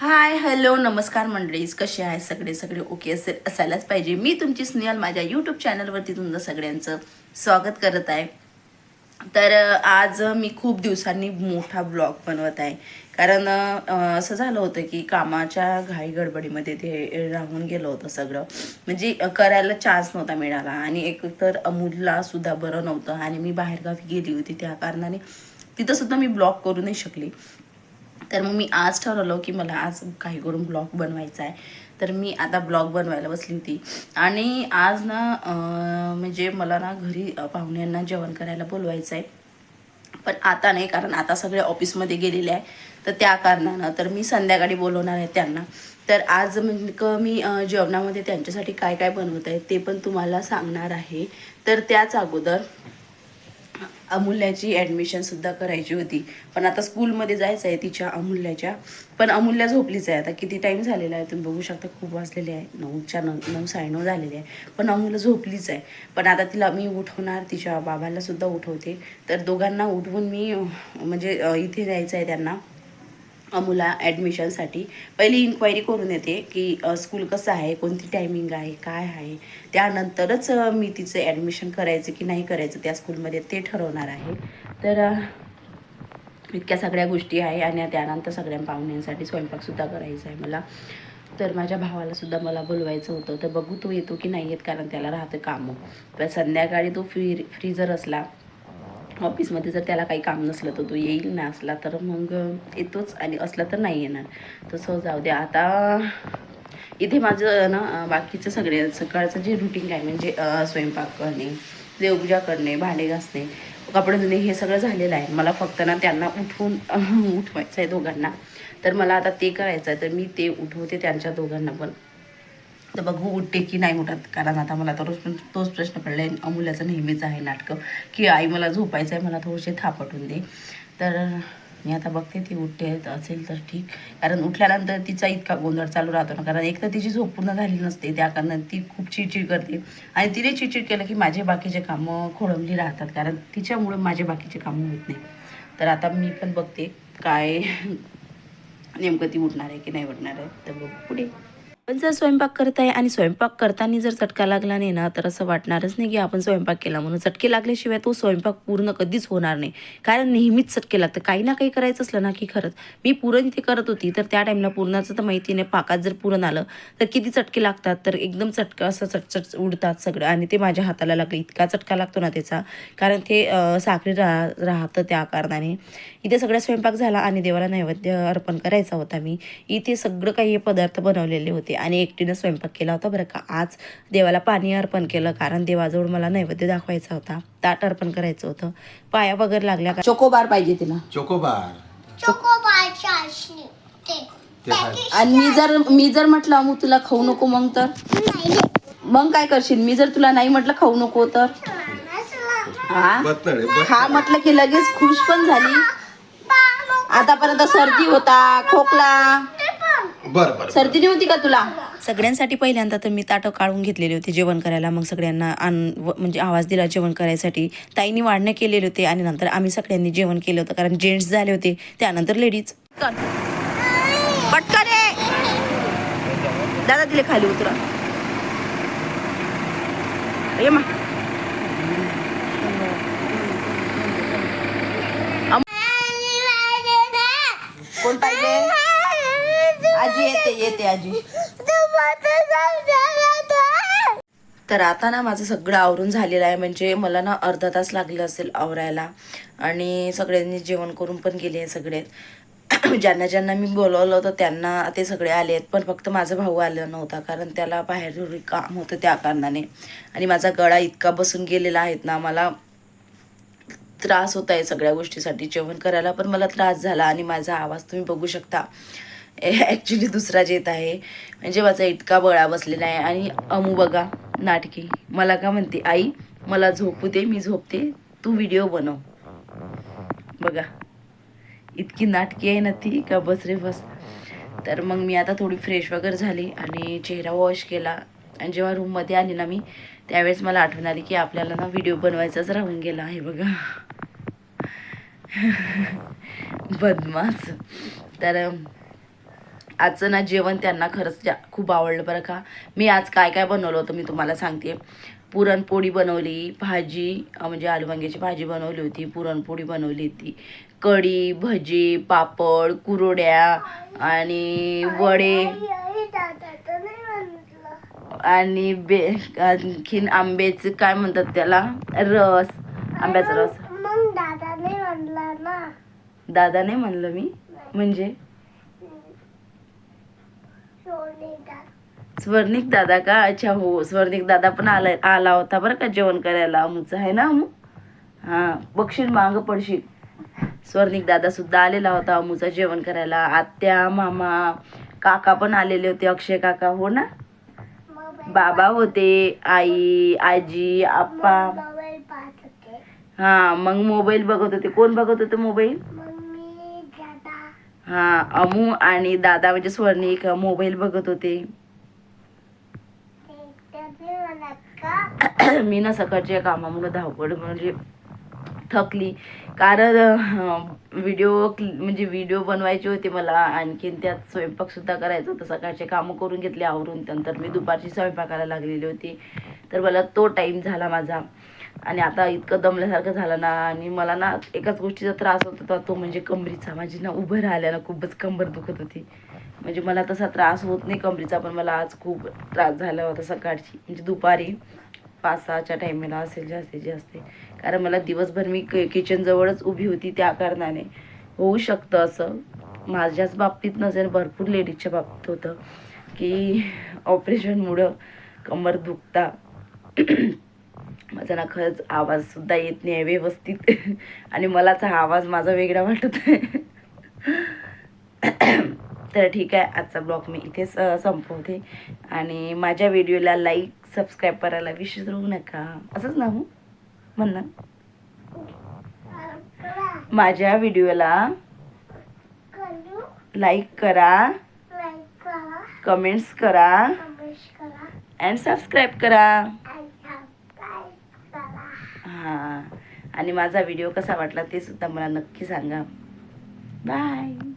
Hi hello नमस्कार मंडळीज कसे आहे सगळे? सगळे ओके असेल असायलाच पाहिजे. मी तुमची स्नेहल. माझ्या यूट्यूब चॅनलवरती तुमचं सगळ्यांचं स्वागत करत आहे. तर आज मी खूप दिवसांनी मोठा ब्लॉग बनवत आहे. कारण असं झालं होतं की कामाच्या घाई गडबडीमध्ये ते राहून गेलं होतं सगळं. म्हणजे करायला चान्स नव्हता मिळाला. आणि एक तर अमूलला सुद्धा बरं नव्हतं. आणि मी बाहेरगावी गेली होती. त्या कारणाने तिथं सुद्धा मी ब्लॉग करू नाही शकली. तर मग मी आज ठरवलं की मला आज काही करून ब्लॉग बनवायचा आहे. तर मी आता ब्लॉग बनवायला बसली होती. आणि आज ना म्हणजे मला ना घरी पाहुण्यांना जेवण करायला बोलवायचं आहे. पण आता नाही कारण आता सगळे ऑफिसमध्ये गेलेले आहे. तर त्या कारणानं तर मी संध्याकाळी बोलवणार आहे त्यांना. तर आज म्हणजे मी जेवणामध्ये त्यांच्यासाठी काय काय बनवत आहे ते पण तुम्हाला सांगणार आहे. तर त्याच अगोदर अमूल्याची ॲडमिशनसुद्धा करायची होती. पण आता स्कूलमध्ये जायचं आहे तिच्या अमूल्याच्या. पण अमूल्या झोपलीच आहे. आता किती टाईम झालेला आहे तुम्ही बघू शकता. खूप वाजलेले आहे. नऊच्या नऊ नऊ साडेनऊ झालेले आहे. पण अमूल्या झोपलीच आहे. पण आता तिला मी उठवणार. तिच्या बाबालासुद्धा उठवते. तर दोघांना उठवून मी म्हणजे इथे जायचं आहे त्यांना. मुला ॲडमिशनसाठी पहिली इन्क्वायरी करून येते की स्कूल कसं आहे? कोणती टायमिंग आहे? काय आहे? त्यानंतरच मी तिचं ॲडमिशन करायचं की नाही करायचं त्या स्कूलमध्ये ते ठरवणार आहे. तर इतक्या सगळ्या गोष्टी आहे आणि त्यानंतर सगळ्या पाहुण्यांसाठी स्वयंपाकसुद्धा करायचा आहे मला. तर माझ्या भावालासुद्धा मला बोलवायचं होतं. तर बघू तो येतो की नाही येत कारण त्याला राहतं कामं. तर संध्याकाळी तो फ्री फ्री जर असला ऑफिसमध्ये जर त्याला काही काम नसलं तर तो येईल ना असला तर मग येतोच आणि असला तर नाही येणार. तसं जाऊ द्या आता इथे माझं ना बाकीचं सगळे सकाळचं जे रुटीन आहे म्हणजे स्वयंपाक करणे देवपूजा करणे भांडे घासणे कपडे धुणे हे सगळं झालेलं आहे. मला फक्त ना त्यांना उठवून उठवायचं आहे दोघांना. तर मला आता ते करायचं आहे तर मी ते उठवते त्यांच्या दोघांना पण. तर बघू उठते की नाही उठत. कारण आता मला तर तोच प्रश्न पडला आहे अमूल्याचं नेहमीच आहे नाटकं. की आई मला झोपायचं आहे मला थोडेसे थापटून दे. तर मी आता बघते ती उठते असेल तर ठीक. कारण उठल्यानंतर तिचा इतका गोंधळ चालू राहतो ना. कारण एक तर तिची झोप पूर्ण झाली नसते त्या कारणाने ती खूप चिडचिड करते. आणि तिने चिडचिड केलं की माझे बाकीचे कामं खोळंबली राहतात. कारण तिच्यामुळे माझे बाकीचे कामं होत नाही. तर आता मी पण बघते काय नेमकं ती उठणार आहे की नाही उठणार आहे. तर बघू पुढे. पण जर स्वयंपाक करत आहे आणि स्वयंपाक करताना जर चटका लागला नाही ना तर असं वाटणारच नाही की आपण स्वयंपाक केला म्हणून. चटके लागल्याशिवाय तो स्वयंपाक पूर्ण कधीच होणार नाही. कारण नेहमीच चटके लागतं काही ना काही करायचं असलं ना की खरंच. मी पुरण इथे करत होती तर त्या टाईमला पुरणाचं तर माहिती नाही. पाकात जर पुरण आलं तर किती चटके लागतात? तर एकदम चटका असं चटचट उडतात सगळं. आणि ते माझ्या हाताला लागलं. इतका चटका लागतो ना त्याचा. कारण ते साखरी राह राहतं त्या कारणाने. इथे सगळा स्वयंपाक झाला आणि देवाला नैवेद्य अर्पण करायचा होता मी. इथे सगळं काही हे पदार्थ बनवलेले होते. आणि एकटीनं स्वयंपाक केला होता बरं का. आज देवाला पाणी अर्पण केलं कारण देवाजवळ मला नैवेद्य दाखवायचा होता. ताट अर्पण करायचं होतं. पाया वगैरे लागल्या का? चोकोबार पाहिजे तिला. चोकोबार. चोकोबार चाशनी. ते ते आहे. आणि मी जर मी जर म्हटलं अमू तुला खाऊ नको मग तर? मग काय करशील? मी जर तुला नाही म्हटलं खाऊ नको तर? हा. हा? म्हटलं की लगेच खुश पण झाली. आतापर्यंत सर्दी होता खोकला. बरं बरं सर्दी नव्हती का तुला? सगळ्यांसाठी पहिल्यांदा तर मी ताटं काढून घेतलेले होते जेवण करायला. मग सगळ्यांना आण म्हणजे आवाज दिला जेवण करायसाठी. ताईंनी वाढणं केलेले होते आणि नंतर आम्ही सगळ्यांनी जेवण केलं होतं. कारण जेंट्स झाले होते त्यानंतर लेडीज. पटकन दादा दिले खाली उतरा ये मा कोण पाहिजे आजी येते येते आजी. तर आता ना माझं सगळं आवरून झालेलं आहे. म्हणजे मला ना अर्धा तास लागला असेल आवरायला. आणि सगळ्यांनी जेवण करून पण गेले आहे सगळे. ज्यांना ज्यांना मी बोलवलं होतं त्यांना ते सगळे आले आहेत. पण फक्त माझा भाऊ आला नव्हता. कारण त्याला बाहेर काम होतं त्या कारणाने. आणि माझा गळा इतका बसून गेलेला आहेत ना मला त्रास होत आहे सगळ्या गोष्टीसाठी. जेवण करायला पण मला त्रास झाला. आणि माझा आवाज तुम्ही बघू शकता. ॲक्च्युली दुसराच येत आहे. म्हणजे माझा इतका बळा बसलेला आहे. आणि अमू बघा नाटकी. मला का म्हणते आई मला झोपू दे मी झोपते. तू व्हिडिओ बनव. बघा. इतकी नाटकी आहे ना ती का बस रे बस. तर मग मी आता थोडी फ्रेश वगैरे झाली आणि चेहरा वॉश केला. आणि जेव्हा रूममध्ये आली ना मी त्यावेळेस मला आठवण आली की आपल्याला ना व्हिडिओ बनवायचाच राहून गेला आहे बघा. बदमास तर आजचं ना जेवण त्यांना खरंच जा खूप आवडलं बरं का. मी आज काय काय बनवलं होतं मी तुम्हाला सांगते. पुरणपोळी बनवली भाजी म्हणजे आलू वांग्याची भाजी बनवली होती पुरणपोळी बनवली होती. कढी भजी पापड कुरड्या आणि वडे. आणि बे आणखीन आंब्याचं काय म्हणतात त्याला? रस. आंब्याचा रस. दादा नाही म्हणलं मी? म्हणजे? स्वर्णिक दादा का? अच्छा हो स्वर्णिक दादा पण आला आला होता बरं का जेवण करायला अमूचं आहे ना अमू? हां बघशील माग पडशील. स्वर्णिक दादा सुद्धा आलेला होता अमूचं जेवण करायला. आत्या मामा काका पण आलेले होते अक्षय काका हो ना? बाबा होते आई आजी आप्पा. हा मग मोबाईल बघत होते. कोण बघत होते मोबाईल? हा अमू आणि दादा म्हणजे स्वर्णिक मोबाईल बघत होते. मी ना सकाळच्या कामामुळे धावपळ म्हणजे थकली. कारण व्हिडिओ म्हणजे व्हिडिओ बनवायचे होते मला. आणखीन त्यात स्वयंपाकसुद्धा करायचा होता. सकाळचे कामं करून घेतले आवरून. नंतर मी दुपारची स्वयंपाकाला लागलेली होती. तर मला तो टाईम झाला माझा. आणि आता इतकं दमल्यासारखं झालं ना आणि मला ना एकाच गोष्टीचा त्रास होत होता तो म्हणजे कमरीचा. माझी ना उभं राहिल्यानं खूपच कंबर दुखत होती. म्हणजे मला तसा त्रास होत नाही कमरीचा पण मला आज खूप त्रास झाला होता सकाळची. म्हणजे दुपारी पाच सहाच्या टायमेला असेल जास्तीत जास्त. कारण मला दिवसभर मी कि किचनजवळच उभी होती त्या कारणाने. होऊ शकतं असं. माझ्याच बाबतीत नसेल भरपूर लेडीजच्या बाबतीत होतं. की ऑपरेशनमुळं कंबर दुखता. माझा ना खरंच आवाजसुद्धा येत नाही आहे व्यवस्थित. आणि मलाच हा आवाज माझा वेगळा वाटत आहे. तर ठीक आहे आजचा ब्लॉग मी इथेच संपवते. आणि माझ्या व्हिडिओला लाईक सबस्क्राईब करायला विसरू नका. असंच ना हो? म्हण ना. माझ्या व्हिडिओला लाईक करा कमेंट्स करा कमेंट करा. अँड सबस्क्राईब करा आणि सबस्क्राईब करा हां आणि माझा व्हिडिओ कसा वाटला ते सुद्धा मला नक्की सांगा. बाय. बाय